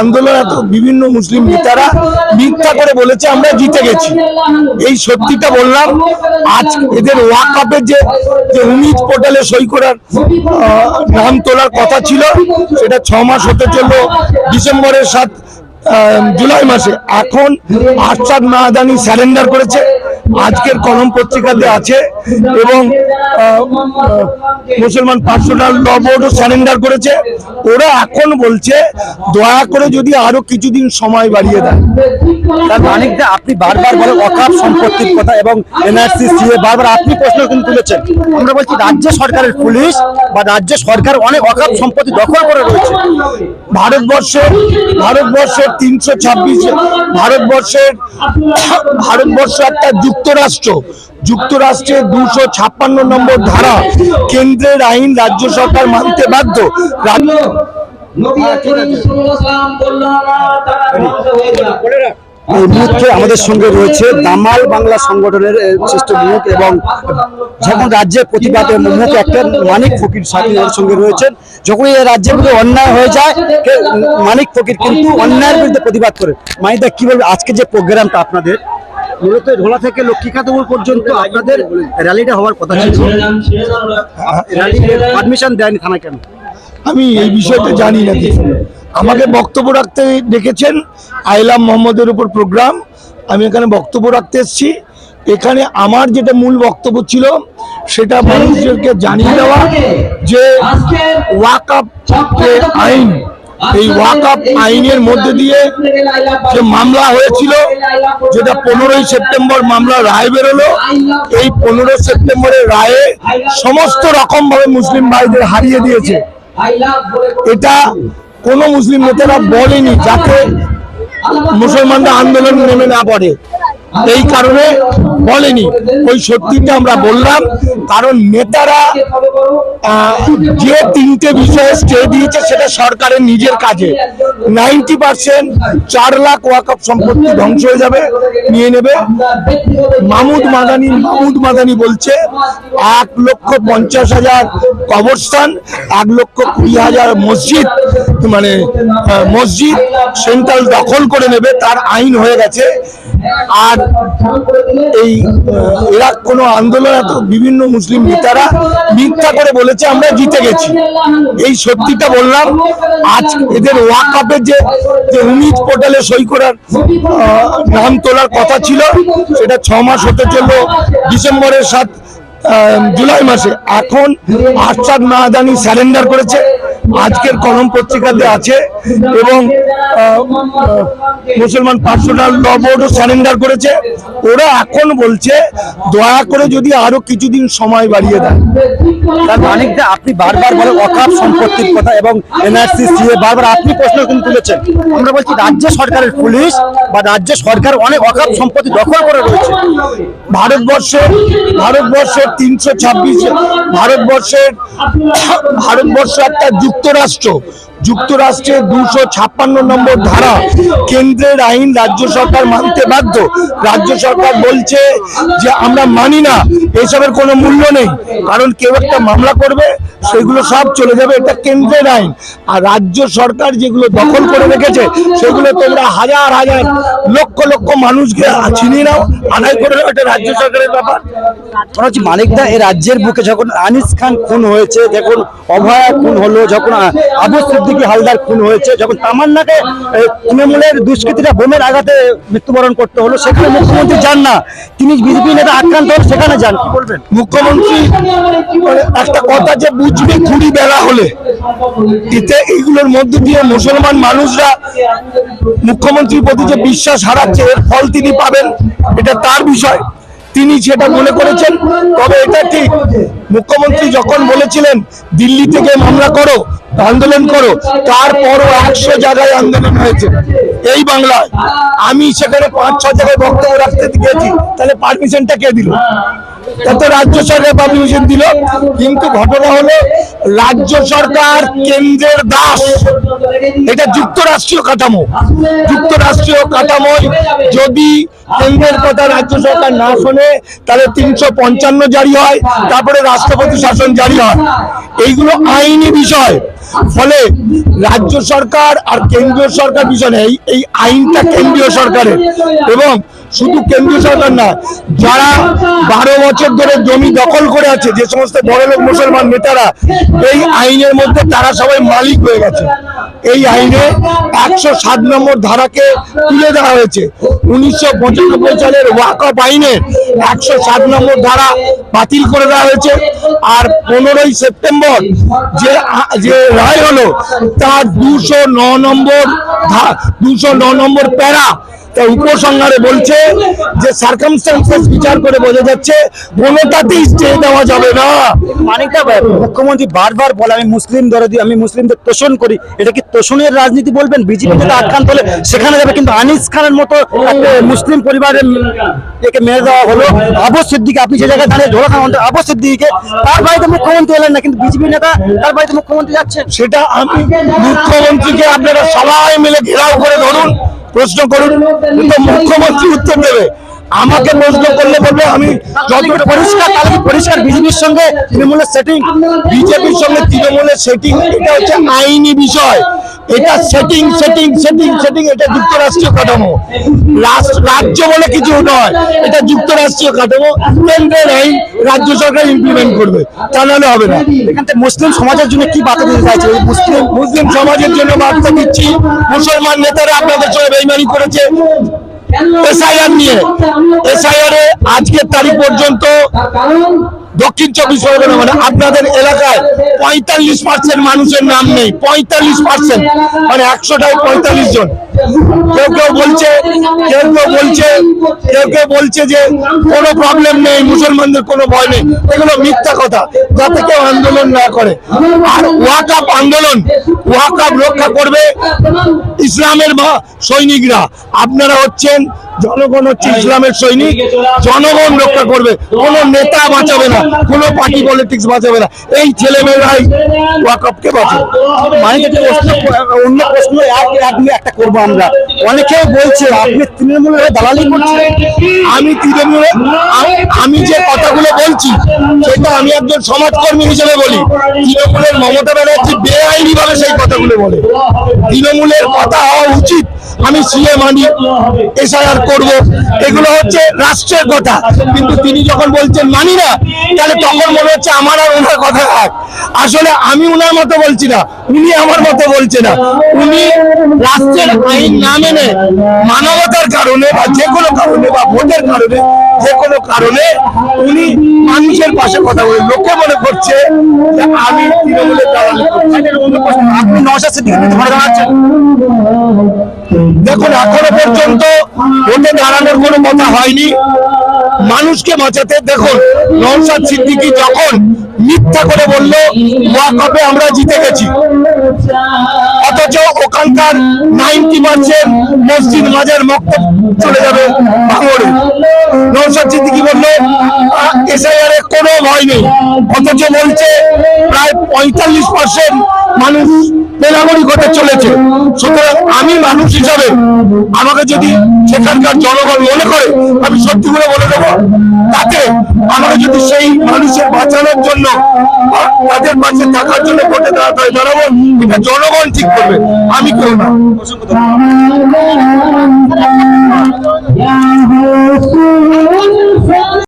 আন্দোলন এত বিভিন্ন মুসলিম নেতারা মিথ্যা করে বলেছে, আমরা জিতে গেছি। এই সত্যিটা বললাম, আজ এদের ওয়ার্ক যে যে উমিদ পোর্টালে সই করার নাম তোলার কথা ছিল, সেটা ছ মাস হতে চলল। ডিসেম্বরের সাত জুলাই মাসে। এখন আরশাদ মাহাদানি স্যারেন্ডার করেছে। আজকের কলম পত্রিকাতে আছে। এবং মুসলমান পার্সোনাল ল বোর্ডও স্যারেন্ডার করেছে। ওরা এখন বলছে দয়া করে যদি আরও কিছুদিন সময় বাড়িয়ে দেয় তার মানিকদা আপনি বারবার বলে অকাপ সম্পত্তির কথা এবং এনআরসি সিএ বারবার আপনি প্রশ্ন কিন্তু তুলেছেন। আমরা বলছি রাজ্য সরকারের পুলিশ বা রাজ্য সরকার অনেক অকাপ সম্পত্তি দখল করে রয়েছে। ভারতবর্ষের ভারতবর্ষের তিনশো ছাব্বিশ ভারতবর্ষের ভারতবর্ষ একটা যুক্তরাষ্ট্র। যুক্তরাষ্ট্রের দুশো ছাপ্পান্ন নম্বর ধারা। কেন্দ্রের আইন রাজ্য সরকার মানতে বাধ্য। রাজ্য এই মুহূর্তে আমাদের সঙ্গে রয়েছে দামাল বাংলা সংগঠনের শ্রেষ্ঠ মুখ এবং যখন রাজ্যের প্রতিবাদে মুখ একটা মানিক ফকির সাথী সঙ্গে রয়েছেন। যখন এই রাজ্যের বিরুদ্ধে অন্যায় হয়ে যায় কে- মানিক ফকির কিন্তু অন্যায়ের বিরুদ্ধে প্রতিবাদ করে। মানিকদা কি বলবে? আজকে যে প্রোগ্রামটা আপনাদের মূলত ঢোলা থেকে লক্ষ্মীকাতপুর পর্যন্ত আপনাদের র্যালিটা হওয়ার কথা ছিল। র্যালি পারমিশন দেয়নি থানা কেন? আমি এই বিষয়টা জানি না। আমাকে বক্তব্য রাখতে ডেকেছেন আইলাম মোহাম্মদের উপর প্রোগ্রাম। আমি এখানে বক্তব্য রাখতে এসেছি। এখানে আমার যেটা মূল বক্তব্য ছিল, সেটা মানুষদেরকে জানিয়ে দেওয়া যে ওয়াকআপ আইন, এই ওয়াকআপ আইনের মধ্যে দিয়ে যে মামলা হয়েছিল, যেটা পনেরোই সেপ্টেম্বর মামলা রায় বেরোলো, এই পনেরো সেপ্টেম্বরের রায়ে সমস্ত রকম ভাবে মুসলিম ভাইদের হারিয়ে দিয়েছে। এটা কোন মুসলিম নেতারা বলেনি যাতে মুসলমানরা আন্দোলন নেমে না পড়ে। এই কারণে বলেনি। ওই সত্যিটা আমরা বললাম। কারণ নেতারা যে তিনটে বিষয়ে স্টে দিয়েছে সেটা সরকারের নিজের কাজে। নাইনটি পার্সেন্ট চার লাখ ওয়াকফ সম্পত্তি ধ্বংস হয়ে যাবে, নিয়ে নেবে। মামুদ মাদানি মামুদ মাদানি বলছে, এক লক্ষ পঞ্চাশ হাজার কবরস্থান, এক লক্ষ কুড়ি হাজার মসজিদ মানে মসজিদ সেন্ট্রাল দখল করে নেবে। তার আইন হয়ে গেছে। আর এই এরা কোনো আন্দোলন এত বিভিন্ন মুসলিম নেতারা মিথ্যা করে বলেছে, আমরা জিতে গেছি। এই সত্যিটা বললাম, আজ এদের ওয়াকআপের যে যে উমিদ পোর্টালে সই করার নাম তোলার কথা ছিল, সেটা ছ মাস হতে চলল ডিসেম্বরের সাত জুলাই মাসে। এখন আরশাদ মাহাদানি স্যারেন্ডার করেছে আজকের কলম পত্রিকাতে আছে এবং মুসলমান পার্সোনাল ল বোর্ডও স্যারেন্ডার করেছে। ওরা এখন বলছে দয়া করে যদি আরও কিছুদিন সময় বাড়িয়ে দেয় তার মানিকদা আপনি বারবার বলে অকাপ সম্পত্তির কথা এবং এনআরসি সিএ বারবার আপনি প্রশ্ন কিন্তু তুলেছেন। আমরা বলছি রাজ্য সরকারের পুলিশ বা রাজ্য সরকার অনেক অকাপ সম্পত্তি দখল করে রয়েছে। ভারতবর্ষের ভারতবর্ষের তিনশো ছাব্বিশ ভারতবর্ষের ভারতবর্ষ একটা যুক্তরাষ্ট্র। যুক্তরাষ্ট্রের দুশো ছাপ্পান্ন নম্বর ধারা কেন্দ্রের আইন রাজ্য সরকার মানতে বাধ্য। রাজ্য সরকার বলছে যে আমরা মানি না, এসবের কোনো মূল্য নেই। কারণ কেউ একটা মামলা করবে সেগুলো সব চলে যাবে এটা কেন্দ্রের আইন। আর রাজ্য সরকার যেগুলো দখল করে রেখেছে সেগুলো তোমরা হাজার হাজার লক্ষ লক্ষ মানুষকে ছিনিয়ে নাও আদায় করে নাও এটা রাজ্য সরকারের ব্যাপার। মনে হচ্ছে মানিকদা এই রাজ্যের বুকে যখন আনিস খান খুন হয়েছে যখন অভয়া খুন হলো যখন আবু সিদ্দিকী হালদার খুন হয়েছে যখন তামান্নাকে এ, তৃণমূলের দুষ্কৃতীরা বোমের আঘাতে মৃত্যুবরণ করতে হলো সেখানে মুখ্যমন্ত্রী যান না। তিনি বিজেপি নেতা আক্রান্ত হন সেখানে যান। কি বলবেন? মুখ্যমন্ত্রী মানে একটা কথা যে বুঝবে কুড়ি বেলা হলে, এতে এইগুলোর মধ্যে দিয়ে মুসলমান মানুষরা মুখ্যমন্ত্রীর প্রতি যে বিশ্বাস হারাচ্ছে, এর ফল তিনি পাবেন, এটা তার বিষয়। তিনি সেটা মনে করেছেন, তবে এটা ঠিক। মুখ্যমন্ত্রী যখন বলেছিলেন, দিল্লি থেকে মামলা করো, আন্দোলন করো, তারপরও একশো জায়গায় আন্দোলন হয়েছে এই বাংলায়। আমি সেখানে পাঁচ ছ জায়গায় বক্তব্য রাখতে গেছি তাহলে পারমিশনটা কে দিল? তাতে রাজ্য সরকার পারমিশন দিল, কিন্তু ঘটনা হলো রাজ্য সরকার কেন্দ্রের দাস। এটা যুক্তরাষ্ট্রীয় কাঠামো। যুক্তরাষ্ট্রীয় কাঠামোয় যদি কেন্দ্রের কথা রাজ্য সরকার না শোনে, তাহলে তিনশো পঞ্চান্ন জারি হয়, তারপরে রাষ্ট্রপতি শাসন জারি হয়। এইগুলো আইনি বিষয়। ফলে রাজ্য সরকার আর কেন্দ্রীয় সরকার বিষয় নেই, এই আইনটা কেন্দ্রীয় সরকারের। এবং শুধু কেন্দ্রীয় সরকার না যারা বারো বছর ধরে জমি দখল করে আছে, যে সমস্ত বড়লোক মুসলমান নেতারা, এই আইনের মধ্যে তারা সবাই মালিক হয়ে গেছে। এই আইনে একশো সাত নম্বর ধারাকে তুলে দেওয়া হয়েছে। উনিশশো পঁচানব্বই সালের ওয়াকফ আইনের একশো সাত নম্বর ধারা বাতিল করে দেওয়া হয়েছে। আর পনেরোই সেপ্টেম্বর যে যে রায় হলো, তার দুশো ন নম্বর দুশো ন নম্বর প্যারা তা উপসংহারে বলছে যে সার্কামস্টান্সেস বিচার করে বোঝা যাচ্ছে কোনোটাতেই স্টে দেওয়া যাবে না। মানিকদা মুখ্যমন্ত্রী বারবার বলে আমি মুসলিম দরদি আমি মুসলিমদের তোষণ করি। এটা কি তোষণের রাজনীতি বলবেন? বিজেপি যদি আক্রান্ত হলে সেখানে যাবে কিন্তু আনিস খানের মতো মুসলিম পরিবারের একে মেরে দেওয়া হলো। আবু সিদ্দিকে আপনি যে জায়গায় দাঁড়িয়ে ঢোলা খান আবু সিদ্দিকে তার বাড়িতে মুখ্যমন্ত্রী এলেন না কিন্তু বিজেপি নেতা তার বাড়িতে মুখ্যমন্ত্রী যাচ্ছেন। সেটা আমি মুখ্যমন্ত্রীকে আপনারা সবাই মিলে ঘেরাও করে ধরুন। প্রশ্ন করুন কিন্তু মুখ্যমন্ত্রী উত্তর দেবে। আমাকে প্রশ্ন করলে বলবে আমি যতটা পরিষ্কার তাহলে পরিষ্কার বিজেপির সঙ্গে তৃণমূলের সেটিং বিজেপির সঙ্গে তৃণমূলের সেটিং এটা হচ্ছে আইনি বিষয়। এটা সেটিং সেটিং সেটিং সেটিং এটা যুক্তরাষ্ট্রীয় কাঠামো। রাজ্য বলে কিছু নয় এটা যুক্তরাষ্ট্রীয় কাঠামো। কেন্দ্রের আইন রাজ্য সরকার ইমপ্লিমেন্ট করবে, তা নাহলে হবে না। এখানে মুসলিম সমাজের জন্য কি বার্তা দিতে চাইছে? মুসলিম মুসলিম সমাজের জন্য বার্তা দিচ্ছি। মুসলমান নেতারা আপনাদের সঙ্গে বেইমানি করেছে। এসআইআর নিয়ে। এসআইআর আজকের তারিখ পর্যন্ত দক্ষিণ চব্বিশ পরগনা মানে আপনাদের এলাকায় পঁয়তাল্লিশ পার্সেন্ট মানুষের নাম নেই, পঁয়তাল্লিশ পার্সেন্ট মানে একশোটায় পঁয়তাল্লিশ জন। কেউ কেউ বলছে, কেউ কেউ বলছে, কেউ কেউ বলছে যে কোনো প্রবলেম নেই, মুসলমানদের কোনো ভয় নেই। এগুলো মিথ্যা কথা, যাতে কেউ আন্দোলন না করে। আর ওয়াকাপ আন্দোলন ওয়াকাপ রক্ষা করবে ইসলামের সৈনিকরা। আপনারা হচ্ছেন জনগণ হচ্ছে ইসলামের সৈনিক। জনগণ রক্ষা করবে। কোনো নেতা বাঁচাবে না। কোনো পার্টি পলিটিক্স বাঁচাবে না। এই ছেলেমেয়েরাই ওয়াকআপকে বাঁচাবে। মানে অন্য প্রশ্ন, এক এক একটা করব আমরা। অনেকে বলছে, আপনি তৃণমূলের দালালি করছেন। আমি তৃণমূলে, আমি- আমি যে কথাগুলো বলছি, সেটা আমি একজন সমাজকর্মী হিসেবে বলি। তৃণমূলের মমতা ব্যানার্জি বেআইনি ভাবে সেই কথাগুলো বলে। তৃণমূলের কথা হওয়া উচিত। আমি সিএ মানি এসআইআর করব। এগুলো হচ্ছে রাষ্ট্রের কথা। কিন্তু তিনি যখন বলছেন মানি না, তাহলে তখন মনে হচ্ছে আমার আর ওনার কথা এক। আসলে আমি উনার মতো বলছি না, উনি আমার মতো বলছে না। উনি রাষ্ট্রের আইন না মেনে মানবতার কারণে বা যে কোনো কারণে বা ভোটের কারণে যে কোনো কারণে উনি মানুষের পাশে কথা বলে, লোকে মনে করছে যে আমি তৃণমূলের করছি আপনি নশা সিদ্দিকে ধরে দাঁড়াচ্ছেন দেখুন, এখনও পর্যন্ত ওতে দাঁড়ানোর কোনো কথা হয়নি। মানুষকে বাঁচাতে দেখুন নৌসাদ সিদ্দিকি যখন মিথ্যা করে বলল ওয়াকফে আমরা জিতে গেছি। অথচ ওখানকার নাইনটি পার্সেন্ট মসজিদ মাজার মক্তব চলে যাবে ভাঙড়ে কোনো ভয় নেই। অথচ বলছে, প্রায় পঁয়তাল্লিশ পার্সেন্ট মানুষ চলেছে। আমি মানুষ হিসাবে আমাকে যদি সেখানকার জনগণ মনে করে, আমি সত্যি করে বলে দেবো, তাতে আমাকে যদি সেই মানুষের বাঁচানোর জন্য, তাদের পাশে থাকার জন্য ভোটে দাঁড়াতে দাঁড়াবো, এটা জনগণ ঠিক করবে, আমি কেউ না.